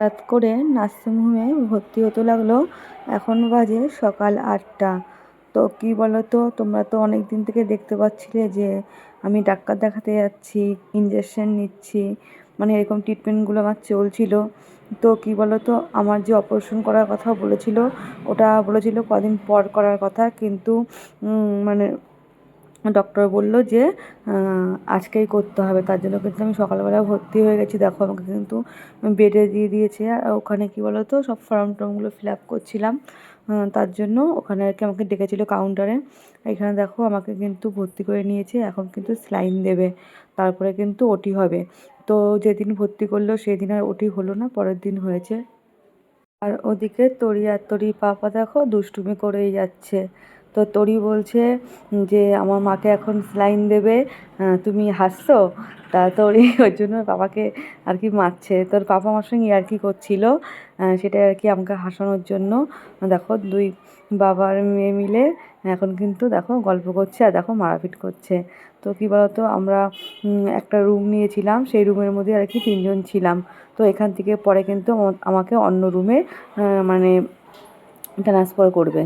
হঠাৎ করে নার্সিংহোমে ভর্তি হতে লাগল। এখন বাজে সকাল আটটা। তো কী বলো তো তোমরা তো অনেক দিন থেকে দেখতে পাচ্ছিলে যে আমি ডাক্তার দেখাতে যাচ্ছি ইঞ্জেকশন নিচ্ছি মানে এরকম ট্রিটমেন্টগুলো আমার চলছিল। তো কী বলো তো আমার যে অপারেশন করার কথা বলেছিল, ওটা বলেছিল কদিন পর করার কথা। কিন্তু মানে ডক্টর বলল যে আজকেই করতে হবে। তার জন্য কিন্তু আমি সকালবেলা ভর্তি হয়ে গেছি। দেখো, আমাকে কিন্তু বেডে দিয়ে দিয়েছে। আর ওখানে কী বলো তো সব ফর্ম টর্মগুলো ফিল আপ করছিলাম। তার জন্য ওখানে আর কি আমাকে ডেকেছিলো কাউন্টারে এখানে দেখো, আমাকে কিন্তু ভর্তি করে নিয়েছে। এখন কিন্তু স্লাইন দেবে। তারপরে কিন্তু ওটি হবে। তো যেদিন ভর্তি করল, সেদিন আর ওটি হলো না, পরের দিন হয়েছে। আর ওদিকে তরি আর তরি পাপা দেখো, দুষ্টুমি করেই যাচ্ছে। তো তরি বলছে যে, আমার মাকে এখন স্লাইন দেবে তুমি হাসছো? তা তরি ওই জন্য বাবাকে আর কি মারছে। তোর পাপা আমার সঙ্গে আর কি করছিল? সেটা আর কি আমাকে হাসানোর জন্য। দেখো, দুই বাবার মেয়ে মিলে এখন কিন্তু দেখো গল্প করছে আর দেখো মারাপিট করছে। তো কী বলতো, আমরা একটা রুম নিয়েছিলাম, সেই রুমের মধ্যে আর কি তিনজন ছিলাম। তো এখান থেকে পরে কিন্তু আমাকে অন্য রুমে মানে ট্রান্সফার করবে।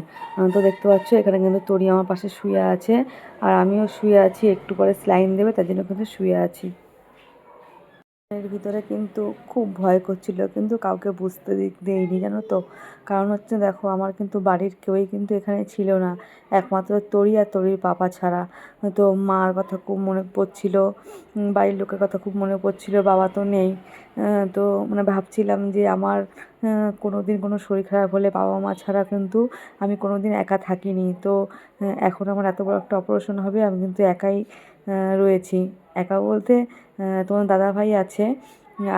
তো দেখতে পাচ্ছ, এখানে কিন্তু তরি আমার পাশে শুয়ে আছে। আর আমিও শুয়ে আছি, একটু পরে স্লাইন দেবে, তার জন্য কিন্তু শুয়ে আছি। এর ভিতরে কিন্তু খুব ভয় করছিল, কিন্তু কাউকে বুঝতে দেয়নি, জানো তো? কারণ হচ্ছে দেখো, আমার কিন্তু বাড়ির কেউই কিন্তু এখানে ছিল না। একমাত্র তরি আর তরির পাপা ছাড়া। তো মার কথা খুব মনে পড়ছিল বাড়ির লোকের কথা খুব মনে পড়ছিল, বাবা তো নেই। তো মানে ভাবছিলাম যে আমার কোনো দিন কোনো শরীর খারাপ হলে বাবা মা ছাড়া কিন্তু আমি কোনো দিন একা থাকিনি। তো এখন আমার এত বড় একটা অপারেশন হবে, আমি কিন্তু একাই রয়েছি। একা বলতে তোমার দাদাভাই আছে,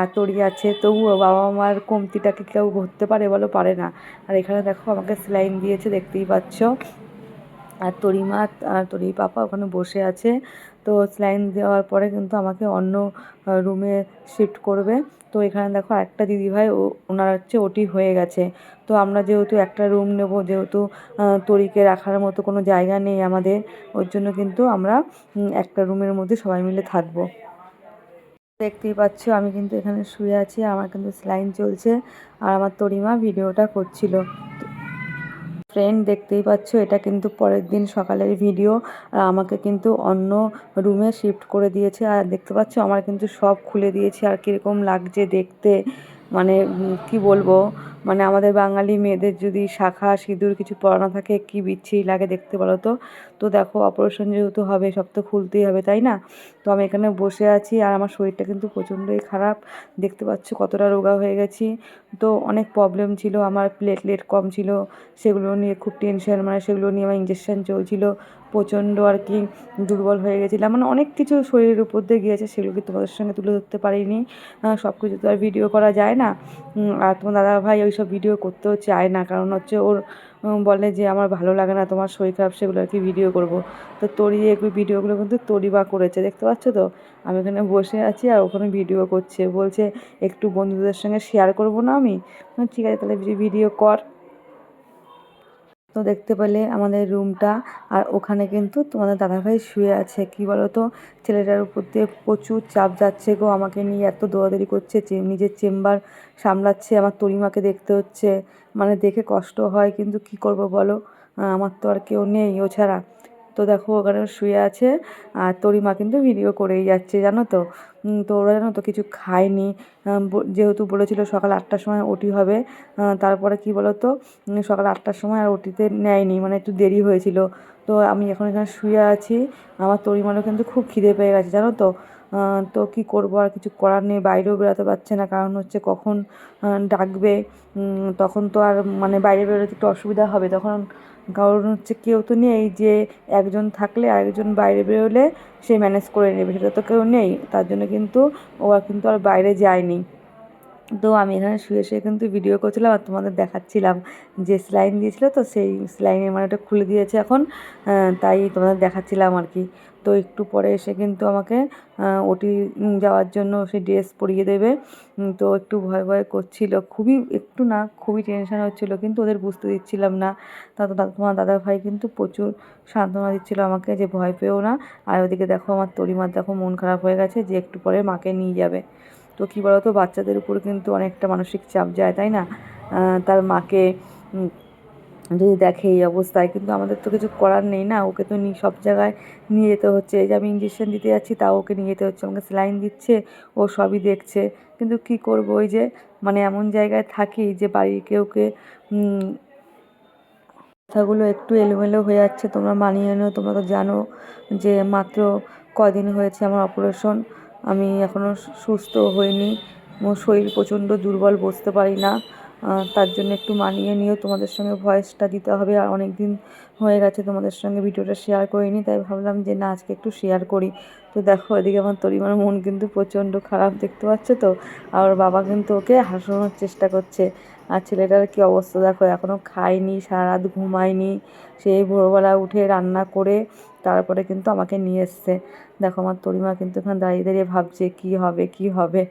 আর তরি আছে। তবুও বাবা মার কমতিটাকে কেউ ঘুরতে পারে বলো পারে না। আর এখানে দেখো আমাকে স্যালাইন দিয়েছে, দেখতেই পাচ্ছ। আর তরিমা, আর তরি পাপা ওখানে বসে আছে। তো স্যালাইন দেওয়ার পরে কিন্তু আমাকে অন্য রুমে শিফট করবে। তো এখানে দেখো একটা দিদিভাই, ও, ওনার হচ্ছে ওটি হয়ে গেছে। তো আমরা যেহেতু একটা রুম নেব, যেহেতু তরিকে রাখার মতো কোনো জায়গা নেই আমাদের, ওর জন্য কিন্তু আমরা একটা রুমের মধ্যে সবাই মিলে থাকব। দেখতেই পাচ্ছ, আমি কিন্তু এখানে শুয়ে আছি, আমার কিন্তু স্লাইন চলছে। আর আমার তরিমা ভিডিওটা করছিল। ফ্রেন্ড দেখতেই পাচ্ছ, এটা কিন্তু পরের দিন সকালের ভিডিও আমাকে কিন্তু অন্য রুমে শিফট করে দিয়েছে। আর দেখতে পাচ্ছ, আমার কিন্তু সব খুলে দিয়েছে। আর কীরকম লাগছে দেখতে মানে কি বলব? মানে আমাদের বাঙালি মেয়েদের যদি শাখা, সিঁদুর কিছু পরানো থাকে, কি বিচ্ছিরি লাগে দেখতে বলো তো? তো দেখো অপারেশন যেহেতু হবে, সব তো খুলতেই হবে, তাই না? তো আমি এখানে বসে আছি আর আমার শরীরটা কিন্তু প্রচণ্ডই খারাপ। দেখতে পাচ্ছ কতটা রোগা হয়ে গেছি। তো অনেক প্রবলেম ছিল, আমার প্লেটলেট কম ছিল, সেগুলো নিয়ে খুব টেনশন মানে সেগুলো নিয়ে আমার ইঞ্জেকশান চলছিল। প্রচণ্ড আর কি দুর্বল হয়ে গেছিলাম। মানে অনেক কিছু শরীরের উপর দিয়ে গিয়েছে সেগুলো কি তোমাদের সঙ্গে তুলে ধরতে পারিনি। সব কিছু তো আর ভিডিও করা যায় না। আর তোমার দাদা ভাই ওই সব ভিডিও করতেও চায় না, কারণ হচ্ছে ওর বলে যে, আমার ভালো লাগে না, তোমার শরীর খারাপ, সেগুলো আর কি ভিডিও করব। তো তরি এগুলো ভিডিওগুলো কিন্তু তরি বা করেছে, দেখতে পাচ্ছ তো? আমি এখানে বসে আছি আর ওখানে ভিডিও করছে। বলছে, একটু বন্ধুদের সঙ্গে শেয়ার করব না আমি? ঠিক আছে, তাহলে ভিডিও কর। তো দেখতে পেলে আমাদের রুমটা আর ওখানে কিন্তু তোমাদের দাদাভাই শুয়ে আছে। কি বলো তো ছেলেটার উপর দিয়ে প্রচুর চাপ যাচ্ছে গো, আমাকে নিয়ে এত দৌড়াদৌড়ি করছে নিজের চেম্বার সামলাচ্ছে, আমার তরিমাকে দেখতে হচ্ছে। মানে দেখে কষ্ট হয়, কিন্তু কি করব বলো? আমার তো আর কেউ নেই, ও ছাড়া। তো দেখো ওখানে শুয়ে আছে আর তরিমা কিন্তু ভিডিও করেই যাচ্ছে, জানো তো? তো ওরা জানো তো কিছু খায়নি। যেহেতু বলেছিল সকাল আটটার সময় ওটি হবে তারপরে কি বলো তো সকাল আটটার সময় আর ওটিতে নেয়নি মানে একটু দেরি হয়েছিল। তো আমি এখন এখানে শুয়ে আছি, আমার তরিমারও কিন্তু খুব খিদে পেয়ে গেছে, জানো তো? তো কি করব আর কিছু করার নেই, বাইরেও বেরোতে পারছে না, কারণ হচ্ছে কখন ডাকবে। তখন তো আর মানে বাইরে বেরোতে একটু অসুবিধা হবে, তখন কারণ হচ্ছে কেউ তো নেই যে একজন থাকলে আরেকজন বাইরে বেরোলে সে ম্যানেজ করে নেবে, সেটা তো কেউ নেই। তার জন্য কিন্তু ও আর কিন্তু আর বাইরে যায়নি। তো আমি এখানে শুয়ে শুয়ে কিন্তু ভিডিও করছিলাম আর তোমাদের দেখাচ্ছিলাম। যে স্লাইন দিয়েছিলো তো সেই স্লাইনের মানে ওটা খুলে দিয়েছে এখন। তাই তোমাদের দেখাচ্ছিলাম আর কি। তো একটু পরে এসে কিন্তু আমাকে ওটি যাওয়ার জন্য সে ড্রেস পরিয়ে দেবে। তো একটু ভয় ভয় করছিল। খুবই, একটু না, খুবই টেনশন হচ্ছিল, কিন্তু ওদের বুঝতে দিচ্ছিলাম না। তা তো তোমার দাদা ভাই কিন্তু প্রচুর সান্ত্বনা দিচ্ছিল আমাকে যে ভয় পেও না। আর ওদিকে দেখো আমার তরিমার দেখো মন খারাপ হয়ে গেছে যে একটু পরে মাকে নিয়ে যাবে। তো কী বলতো, বাচ্চাদের উপর কিন্তু অনেকটা মানসিক চাপ যায়, তাই না? তার মাকে যদি দেখে এই অবস্থায়, কিন্তু আমাদের তো কিছু করার নেই না। ওকে তো সব জায়গায় নিয়ে যেতে হচ্ছে। এই যে আমি ইঞ্জেকশন দিতে যাচ্ছি, তাও ওকে নিয়ে যেতে হচ্ছে। আমাকে স্যালাইন দিচ্ছে, ও সবই দেখছে। কিন্তু কি করব? ওই যে মানে এমন জায়গায় থাকি যে বাড়ির কেউকে কথাগুলো একটু এলোমেলো হয়ে যাচ্ছে। তোমরা মানিয়ে নিও, তোমরা তো জানো যে মাত্র কদিন হয়েছে আমার অপারেশন আমি এখনও সুস্থ হইনি। আমার শরীর প্রচণ্ড দুর্বল, বসতে পারি না। তার জন্য একটু মানিয়ে নিও। তোমাদের সঙ্গে ভয়েসটা দিতে হবে। আর অনেক দিন হয়ে গেছে তোমাদের সঙ্গে ভিডিওটা শেয়ার করিনি, তাই ভাবলাম যে না, আজকে একটু শেয়ার করি। তো দেখো, এদিকে আমার তরিমার মন কিন্তু প্রচণ্ড খারাপ, দেখতে পাচ্ছ তো? আর বাবা কিন্তু ওকে হাসানোর চেষ্টা করছে। আর ছেলেটার কি অবস্থা? দেখো এখনও খায়নি সারা রাত ঘুমায়নি। সেই ভোরবেলা উঠে রান্না করে তারপরে কিন্তু আমাকে নিয়ে এসছে। দেখো, আমার তরিমা কিন্তু এখানে দাঁড়িয়ে দাঁড়িয়ে ভাবছে, কি হবে কি হবে?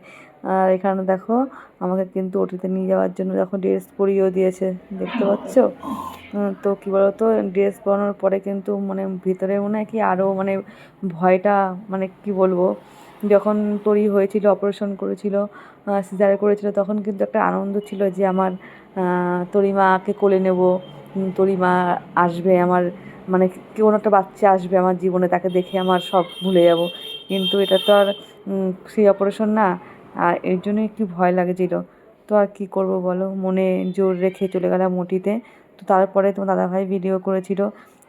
আর এখানে দেখো, আমাকে কিন্তু ওটিতে নিয়ে যাওয়ার জন্য দেখো ড্রেস পরিয়েও দিয়েছে, দেখতে পাচ্ছ? তো কী বলতো, ড্রেস পরানোর পরে কিন্তু মানে ভিতরে মনে হয় কি আরও মানে ভয়টা মানে কি বলব, যখন তৈরি হয়েছিল অপারেশন করেছিল সিজারে করেছিল, তখন কিন্তু একটা আনন্দ ছিল যে আমার তরিমাকে কোলে নেব তরিমা আসবে আমার মানে কোনো একটা বাচ্চা আসবে আমার জীবনে, তাকে দেখে আমার সব ভুলে যাব। কিন্তু এটা তো আর সেই অপারেশন না আর এর জন্য একটু ভয় লাগছিল। তো আর কি করব বলো? মনে জোর রেখে চলে গেলাম ওটিতে। তো তারপরে তোমার দাদাভাই ভিডিও করেছিল।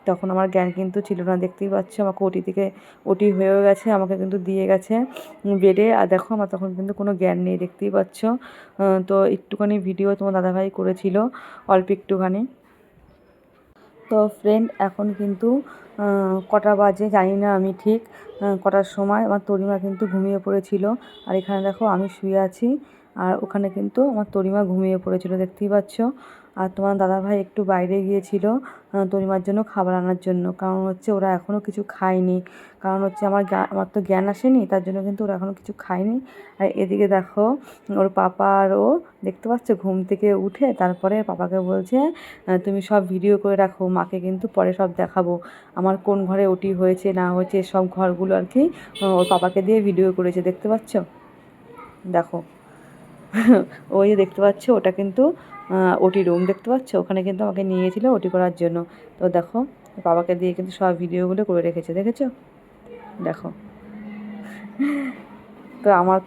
তখন আমার জ্ঞান কিন্তু ছিল না। দেখতেই পাচ্ছ আমাকে ওটি থেকে ওটি হয়েও গেছে, আমাকে কিন্তু দিয়ে গেছে বেডে। আর দেখো, আমার তখন কিন্তু কোনো জ্ঞান নেই, দেখতেই পাচ্ছ। তো একটুখানি ভিডিও তোমার দাদাভাই করেছিল, অল্প একটুখানি। তো ফ্রেন্ড এখন কিন্তু কটা বাজে জানি না আমি ঠিক কটার সময়, আমার তরিমা কিন্তু ঘুমিয়ে পড়েছিল। আর এখানে দেখো আমি শুয়ে আছি, আর ওখানে কিন্তু আমার তরিমা ঘুমিয়ে পড়েছিল, দেখতেই পাচ্ছ। আর তোমার দাদাভাই একটু বাইরে গিয়েছিল তরিমার জন্য খাবার আনার জন্য। কারণ হচ্ছে ওরা এখনও কিছু খায়নি। কারণ হচ্ছে আমার আমার তো জ্ঞান আসেনি, তার জন্য কিন্তু ওরা এখনও কিছু খায়নি। আর এদিকে দেখো, ওর পাপা আর ও, দেখতে পাচ্ছ? ঘুম থেকে উঠে তারপরে পাপাকে বলছে তুমি সব ভিডিও করে রাখো, মাকে কিন্তু পরে সব দেখাবো। আমার কোন ঘরে ওটি হয়েছে, না হয়েছে, সব ঘরগুলো আর কি ওর পাপাকে দিয়ে ভিডিও করেছে, দেখতে পাচ্ছ? দেখো ওই যে দেখতে পাচ্ছ, ওটা কিন্তু ওটি রুম দেখতে পাচ্ছ? ওখানে কিন্তু আমাকে নিয়ে গেছিল ওটি করার জন্য। তো দেখো, বাবাকে দিয়ে কিন্তু সব ভিডিওগুলো করে রেখেছে, দেখেছ? দেখো। তো আমার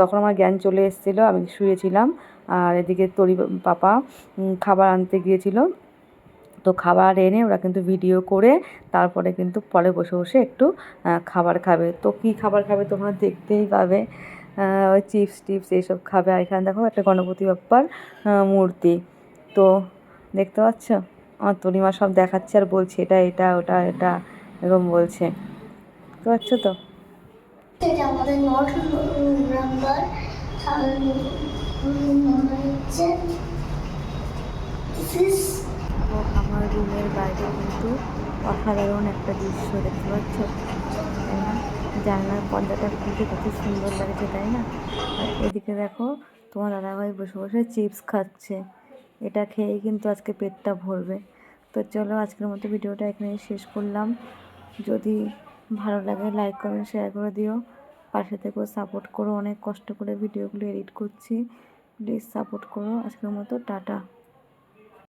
তখন আমার জ্ঞান চলে এসেছিল, আমি শুয়েছিলাম। আর এদিকে তরি পাপা খাবার আনতে গিয়েছিল। তো খাবার এনে ওরা কিন্তু ভিডিও করে, তারপরে কিন্তু পরে বসে বসে একটু খাবার খাবে। তো কী খাবার খাবে তোমরা দেখতেই পাবে। ওই চিপস টিপস এইসব খাবে। আর এখানে দেখো একটা গণপতি বাপ্পার মূর্তি। তো দেখতে পাচ্ছ? আমার তরিমা সব দেখাচ্ছে আর বলছে এটা এটা ওটা এটা এরকম বলছে। দেখতে পারছ তো? এটা আমাদের নাম্বার। হচ্ছে আমার রুমের বাইরে কিন্তু অসাধারণ একটা দৃশ্য দেখতে পাচ্ছ? জানলার পর্দাটা খুলতে কত সুন্দর লাগছে, তাই না? আর এদিকে দেখো, তোমার দাদাভাই বসে বসে চিপস খাচ্ছে। এটা খেয়েই কিন্তু আজকে পেটটা ভরবে। তো চলো, আজকের মতো ভিডিওটা এখানেই শেষ করলাম। যদি ভালো লাগে লাইক কমেন্ট শেয়ার করে দিও। পাশে থেকেও সাপোর্ট করো। অনেক কষ্ট করে ভিডিওগুলো এডিট করছি। প্লিজ সাপোর্ট করো। আজকের মতো টাটা।